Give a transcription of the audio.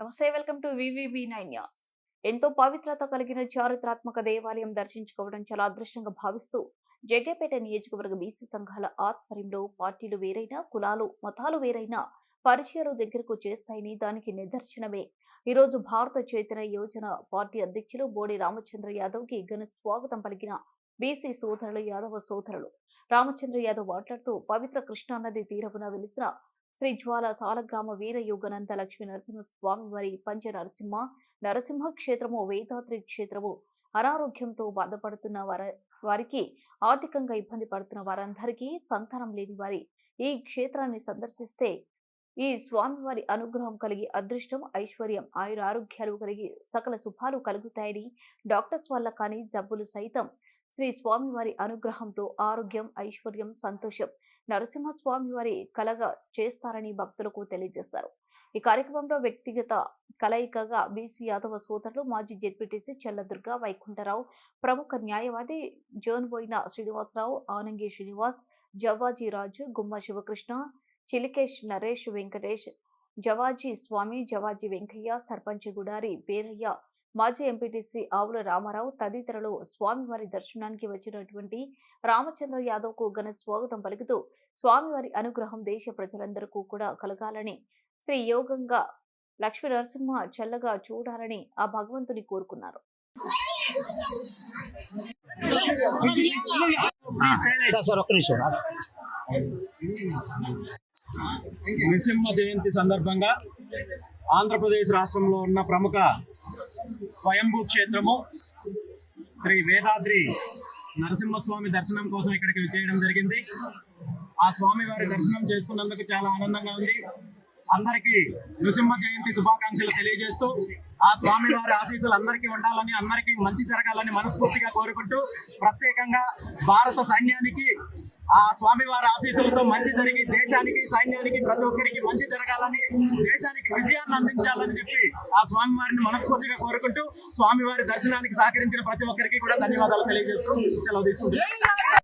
నమస్తే welcome to VVB nine news. ఎంతో పవిత్రత కలిగిన చారిత్రాత్మక దేవాలయం దర్శించుకోవడం చాలా అదృష్టంగా భావిస్తూ జగ్గేపేట నియోజకవర్గ బీసీ సంఘాల ఆధ్వర్యంలో పార్టీలు వేరైనా కులాలు మతాలు వేరైనా పరిచయాలు దగ్గరకు చేస్తాయని దానికి నిదర్శనమే. ఈరోజు భారత చైతన్య యోజన పార్టీ అధ్యక్షులు బోడి రామచంద్ర యాదవ్కి ఘన స్వాగతం పలికిన బీసీ సోదరులు యాదవ సోదరులు. రామచంద్ర యాదవ్ మాట్లాడుతూ పవిత్ర కృష్ణానది తీరమున వెలిసిన శ్రీ జ్వాల సాలగ్రామ వీర యోగనంద లక్ష్మీ నరసింహ స్వామి వారి పంచ నరసింహ నరసింహ క్షేత్రము వేదాద్రి క్షేత్రము అనారోగ్యంతో బాధపడుతున్న వారి వారికి ఆర్థికంగా ఇబ్బంది పడుతున్న వారందరికీ సంతానం లేని వారి ఈ క్షేత్రాన్ని సందర్శిస్తే ఈ స్వామివారి అనుగ్రహం కలిగి అదృష్టం ఐశ్వర్యం ఆయుర ఆరోగ్యాలు కలిగి సకల శుభాలు కలుగుతాయని డాక్టర్స్ వల్ల కానీ జబ్బులు సైతం శ్రీ స్వామివారి అనుగ్రహంతో ఆరోగ్యం ఐశ్వర్యం సంతోషం నరసింహస్వామి వారి కలగా చేస్తారని భక్తులకు తెలియజేశారు. ఈ కార్యక్రమంలో వ్యక్తిగత కలయికగా బీసీ యాదవ సోదరులు మాజీ జెడ్పీటీసీ చెల్లదుర్గ వైకుంఠరావు ప్రముఖ న్యాయవాది జోన్బోయిన శ్రీనివాసరావు ఆనంగి శ్రీనివాస్ జవాజీ రాజు గుమ్మ శివకృష్ణ చిలికేష్ నరేష్ వెంకటేష్ జవాజీ స్వామి జవాజీ వెంకయ్య సర్పంచ్ గుడారి పేరయ్య మాజీ ఎంపీటీసీ ఆవుల రామారావు తదితరులు స్వామివారి దర్శనానికి వచ్చినటువంటి రామచంద్ర యాదవ్కు ఘన స్వాగతం పలుకుతూ స్వామివారి అనుగ్రహం దేశ ప్రజలందరికీ కూడా కలగాలని శ్రీ యోగంగా లక్ష్మీ నరసింహ చల్లగా చూడాలని ఆ భగవంతుని కోరుకున్నారు. నృసింహ జయంతి సందర్భంగా ఆంధ్రప్రదేశ్ రాష్ట్రంలో ఉన్న ప్రముఖ స్వయంభూ క్షేత్రము శ్రీ వేదాద్రి నరసింహస్వామి దర్శనం కోసం ఇక్కడికి చేయడం జరిగింది. ఆ స్వామి వారి దర్శనం చేసుకున్నందుకు చాలా ఆనందంగా ఉంది. అందరికీ నృసింహ జయంతి శుభాకాంక్షలు తెలియజేస్తూ ఆ స్వామి వారి ఆశీస్సులు అందరికీ ఉండాలని అందరికీ మంచి జరగాలని మనస్ఫూర్తిగా కోరుకుంటూ ప్రత్యేకంగా భారత సైన్యానికి ఆ స్వామి వారి ఆశీస్సులతో మంచి జరిగి దేశానికి సైన్యానికి ప్రతి ఒక్కరికి మంచి జరగాలని దేశానికి విజయాన్ని అందించాలని చెప్పి ఆ స్వామి వారిని మనస్ఫూర్తిగా కోరుకుంటూ స్వామివారి దర్శనానికి సహకరించిన ప్రతి ఒక్కరికి కూడా ధన్యవాదాలు తెలియజేస్తూ సెలవు తీసుకుంటున్నాను